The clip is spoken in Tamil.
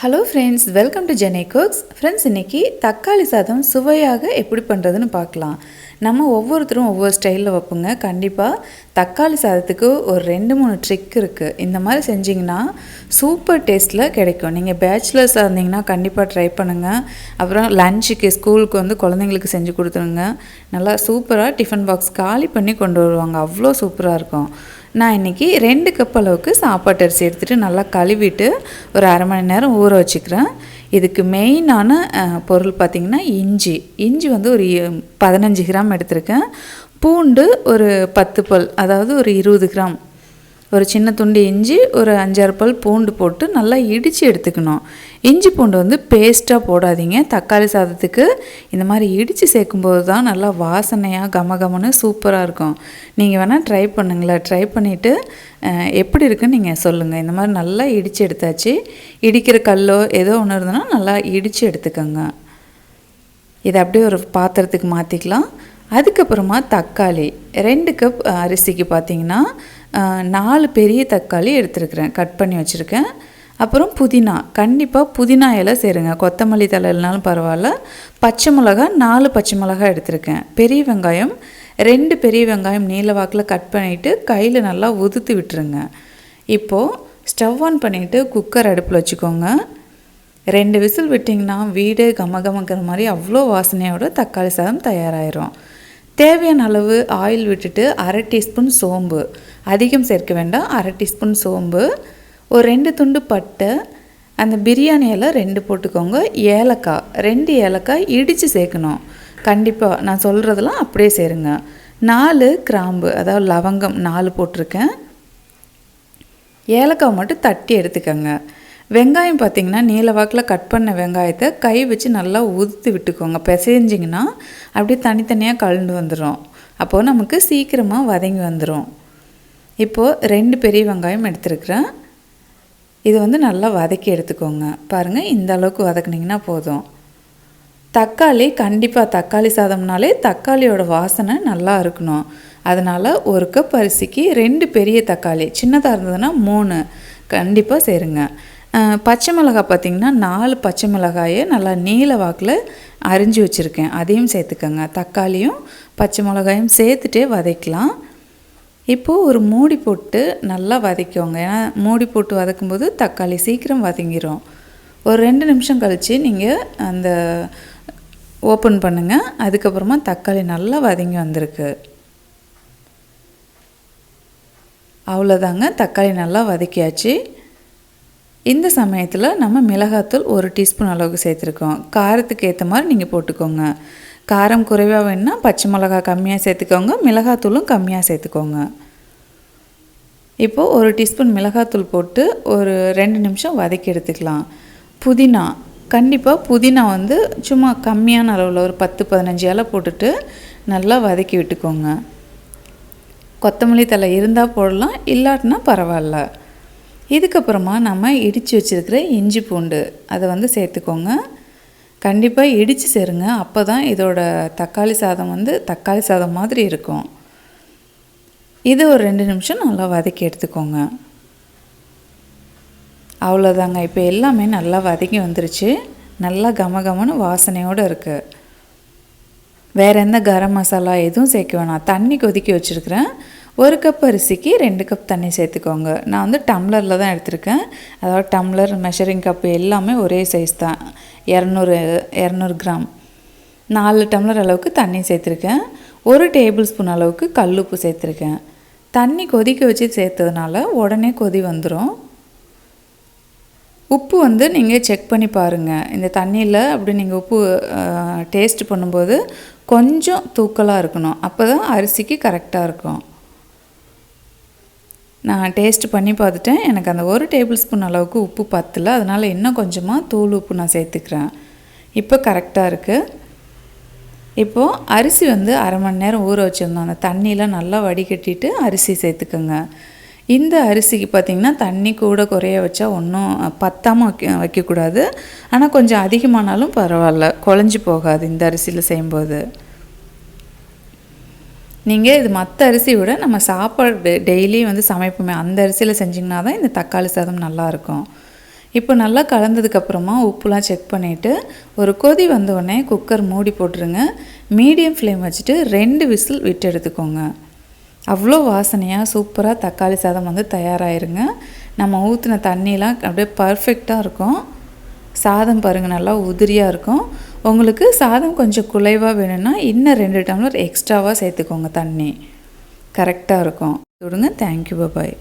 Hello friends welcome to Jenai cooks friends இன்றைக்கி தக்காளி சாதம் சுவையாக எப்படி பண்ணுறதுன்னு பார்க்கலாம். நம்ம ஒவ்வொருத்தரும் ஒவ்வொரு ஸ்டைலில் வைப்போங்க. கண்டிப்பாக தக்காளி சாதத்துக்கு ஒரு ரெண்டு மூணு ட்ரிக் இருக்குது இந்த மாதிரி செஞ்சிங்கன்னா சூப்பர் டேஸ்ட்டில் கிடைக்கும். நீங்கள் பேச்சுலர்ஸாக இருந்தீங்கன்னா கண்டிப்பாக ட்ரை பண்ணுங்கள் அப்புறம் லஞ்சுக்கு ஸ்கூலுக்கு வந்து குழந்தைங்களுக்கு செஞ்சு கொடுத்துருங்க. நல்லா சூப்பராக டிஃபன் பாக்ஸ் காலி பண்ணி கொண்டு வருவாங்க. அவ்வளோ சூப்பராக இருக்கும். நான் இன்றைக்கி ரெண்டு கப் அளவுக்கு சாப்பாட்டு அரிசி எடுத்துகிட்டு நல்லா கழுவிட்டு ஒரு அரை மணி நேரம் ஊற வச்சுக்கிறேன். இதுக்கு மெயினான பொருள் பார்த்திங்கன்னா இஞ்சி. இஞ்சி வந்து ஒரு பதினஞ்சு கிராம் எடுத்திருக்கேன். பூண்டு ஒரு பத்து பல் அதாவது ஒரு இருபது கிராம் ஒரு சின்ன துண்டு இஞ்சி ஒரு அஞ்சாறு பல் பூண்டு போட்டு நல்லா இடித்து எடுத்துக்கணும். இஞ்சி பூண்டு வந்து பேஸ்ட்டாக போடாதீங்க. தக்காளி சாதத்துக்கு இந்த மாதிரி இடித்து சேர்க்கும்போது தான் நல்லா வாசனையாக கம கமன்னு சூப்பராக இருக்கும் நீங்கள் வேணால் ட்ரை பண்ணுங்களேன் ட்ரை பண்ணிவிட்டு எப்படி இருக்குன்னு நீங்கள் சொல்லுங்கள் இந்த மாதிரி நல்லா இடித்து எடுத்தாச்சு. இடிக்கிற கல்லோ ஏதோ ஒன்று இருந்ததுன்னா நல்லா இடித்து எடுத்துக்கோங்க. இதை அப்படியே ஒரு பாத்திரத்துக்கு மாற்றிக்கலாம் அதுக்கப்புறமா தக்காளி. ரெண்டு கப் அரிசிக்கு பார்த்தீங்கன்னா நாலு பெரிய தக்காளி எடுத்துருக்குறேன். கட் பண்ணி வச்சுருக்கேன். அப்புறம் புதினா. கண்டிப்பாக புதினா இலை சேருங்க. கொத்தமல்லி தழை இல்லைனாலும் பரவாயில்ல. பச்சை மிளகா நாலு பச்சை மிளகா எடுத்திருக்கேன். பெரிய வெங்காயம் ரெண்டு பெரிய வெங்காயம் நீல வாக்கில் கட் பண்ணிவிட்டு கையில் நல்லா உதுத்து விட்டுருங்க. இப்போது ஸ்டவ் ஆன் பண்ணிவிட்டு குக்கர் அடுப்பில் வச்சுக்கோங்க. ரெண்டு விசில் விட்டிங்கன்னா வீடு கம கமக்கிற மாதிரி அவ்வளோ வாசனையோட தக்காளி சாதம் தயாராகிரும் தேவையான அளவு ஆயில் விட்டுட்டு அரை டீஸ்பூன் சோம்பு. அதிகம் சேர்க்க வேண்டாம் அரை டீஸ்பூன் சோம்பு. ஒரு ரெண்டு துண்டு பட்டை. அந்த பிரியாணி இலை ரெண்டு போட்டுக்கோங்க. ஏலக்காய் ரெண்டு ஏலக்காய் இடித்து சேர்க்கணும். கண்டிப்பாக நான் சொல்கிறதெல்லாம் அப்படியே சேருங்க. நாலு கிராம்பு அதாவது லவங்கம் நாலு போட்டிருக்கேன். ஏலக்காய் மட்டும் தட்டி எடுத்துக்கோங்க. வெங்காயம் பார்த்தீங்கன்னா நீல வாக்கில் கட் பண்ண வெங்காயத்தை கை வச்சு நல்லா உதுத்து விட்டுக்கோங்க. பிசைஞ்சிங்கன்னா அப்படியே தனித்தனியாக கலந்து வந்துடும் அப்போது நமக்கு சீக்கிரமாக வதங்கி வந்துடும் இப்போது ரெண்டு பெரிய வெங்காயம் எடுத்துருக்குறேன். இது வந்து நல்லா வதக்கி எடுத்துக்கோங்க. பாருங்கள் இந்த அளவுக்கு வதக்குனிங்கன்னா போதும். தக்காளி கண்டிப்பாக தக்காளி சாதம்னாலே தக்காளியோட வாசனை நல்லா இருக்கணும். அதனால் ஒரு கப் அரிசிக்கு ரெண்டு பெரிய தக்காளி சின்னதாக இருந்ததுன்னா மூணு. கண்டிப்பாக சேருங்க. பச்சை மிளகாய் பார்த்திங்கன்னா நாலு பச்சை மிளகாயை நல்லா நீல வாக்கில் அரிஞ்சு வச்சுருக்கேன். அதையும் சேர்த்துக்கோங்க. தக்காளியும் பச்சை மிளகாயும் சேர்த்துட்டே வதக்கலாம். இப்போது ஒரு மூடி போட்டு நல்லா வதக்கிக்கோங்க. ஏன்னா மூடி போட்டு வதக்கும்போது தக்காளி சீக்கிரம் வதங்கிரும். ஒரு ரெண்டு நிமிஷம் கழித்து நீங்கள் அந்த ஓப்பன் பண்ணுங்கள் அதுக்கப்புறமா தக்காளி நல்லா வதங்கி வந்திருக்கு. அவ்வளோதாங்க தக்காளி நல்லா வதக்கியாச்சு. இந்த சமயத்தில் நம்ம மிளகாத்தூள் ஒரு டீஸ்பூன் அளவுக்கு சேர்த்துருக்கோம். காரத்துக்கு ஏற்ற மாதிரி நீங்கள் போட்டுக்கோங்க. காரம் குறைவாக வேணுன்னா பச்சை மிளகா கம்மியாக சேர்த்துக்கோங்க. மிளகாத்தூளும் கம்மியாக சேர்த்துக்கோங்க. இப்போது ஒரு டீஸ்பூன் மிளகாத்தூள் போட்டு ஒரு ரெண்டு நிமிஷம் வதக்கி எடுத்துக்கலாம். புதினா கண்டிப்பாக புதினா வந்து சும்மா கம்மியான அளவில் ஒரு பத்து பதினஞ்சு இலை போட்டுட்டு நல்லா வதக்கி விட்டுக்கோங்க. கொத்தமல்லி தழை இருந்தால் போடலாம் இல்லாட்டினா பரவாயில்ல. இதுக்கப்புறமா நம்ம இடித்து வச்சுருக்கிற இஞ்சி பூண்டு அதை வந்து சேர்த்துக்கோங்க. கண்டிப்பாக இடித்து சேருங்க. அப்போ தான் இதோட தக்காளி சாதம் வந்து தக்காளி சாதம் மாதிரி இருக்கும். இது ஒரு ரெண்டு நிமிஷம் நல்லா வதக்கி எடுத்துக்கோங்க. அவ்வளோதாங்க இப்போ எல்லாமே நல்லா வதக்கி வந்துருச்சு. நல்லா கம கமன்னு வாசனையோடு இருக்குது வேறு எந்த கரம் மசாலா எதுவும் சேர்க்க வேணாம். தண்ணி கொதிக்க வச்சுருக்கிறேன். ஒரு கப் அரிசிக்கு ரெண்டு கப் தண்ணி சேர்த்துக்கோங்க. நான் வந்து டம்ளரில் தான் எடுத்திருக்கேன். அதாவது டம்ளர் மெஷரிங் கப் எல்லாமே ஒரே சைஸ் தான். இரநூறு இரநூறு கிராம். நாலு டம்ளர் அளவுக்கு தண்ணி சேர்த்துருக்கேன். ஒரு டேபிள் ஸ்பூன் அளவுக்கு கல்லுப்பு சேர்த்துருக்கேன். தண்ணி கொதிக்க வச்சு சேர்த்ததுனால உடனே கொதி வந்துடும் உப்பு வந்து நீங்கள் செக் பண்ணி பாருங்கள் இந்த தண்ணியில் அப்படி நீங்கள் உப்பு டேஸ்ட் பண்ணும்போது கொஞ்சம் தூக்கலாக இருக்கணும். அப்போ தான் அரிசிக்கு கரெக்டாக இருக்கும். நான் டேஸ்ட் பண்ணி பார்த்துட்டேன். எனக்கு அந்த ஒரு டேபிள் ஸ்பூன் அளவுக்கு உப்பு பத்தல. அதனால் இன்னும் கொஞ்சமாக தூள் உப்பு நான் சேர்த்துக்கிறேன். இப்போ கரெக்டாக இருக்குது இப்போது அரிசி வந்து அரை மணி நேரம் ஊற வச்சுருந்தோம். அந்த தண்ணியில் நல்லா வடிகட்டிட்டு அரிசி சேர்த்துக்கோங்க. இந்த அரிசிக்கு பார்த்திங்கன்னா தண்ணி கூட குறைய வச்சா ஒன்றும் பத்தாமல் வைக்க வைக்கக்கூடாது. ஆனால் கொஞ்சம் அதிகமானாலும் பரவாயில்ல. குழஞ்சி போகாது இந்த அரிசியில் செய்யும்போது. நீங்கள் இது மற்ற அரிசி விட நம்ம சாப்பாடு டெய்லி வந்து சமைப்போமே அந்த அரிசியில் செஞ்சிங்கன்னா தான் இந்த தக்காளி சாதம் நல்லாயிருக்கும் இப்போ நல்லா கலந்ததுக்கப்புறமா உப்புலாம் செக் பண்ணிவிட்டு ஒரு கொதி வந்தோடனே குக்கர் மூடி போட்டுருங்க. மீடியம் ஃப்ளேம் வச்சுட்டு ரெண்டு விசில் விட்டு எடுத்துக்கோங்க. அவ்வளோ வாசனையாக சூப்பராக தக்காளி சாதம் வந்து தயாராகிருங்க நம்ம ஊற்றின தண்ணிலாம் அப்படியே பர்ஃபெக்டாக இருக்கும். சாதம் பாருங்கள் நல்லா உதிரியாக இருக்கும். உங்களுக்கு சாதம் கொஞ்சம் குலைவாக வேணும்னா இன்னும் ரெண்டு டம்ளர் எக்ஸ்ட்ராவாக சேர்த்துக்கோங்க தண்ணி. கரெக்டாக இருக்கும். விடுங்க தேங்க்யூ பாய்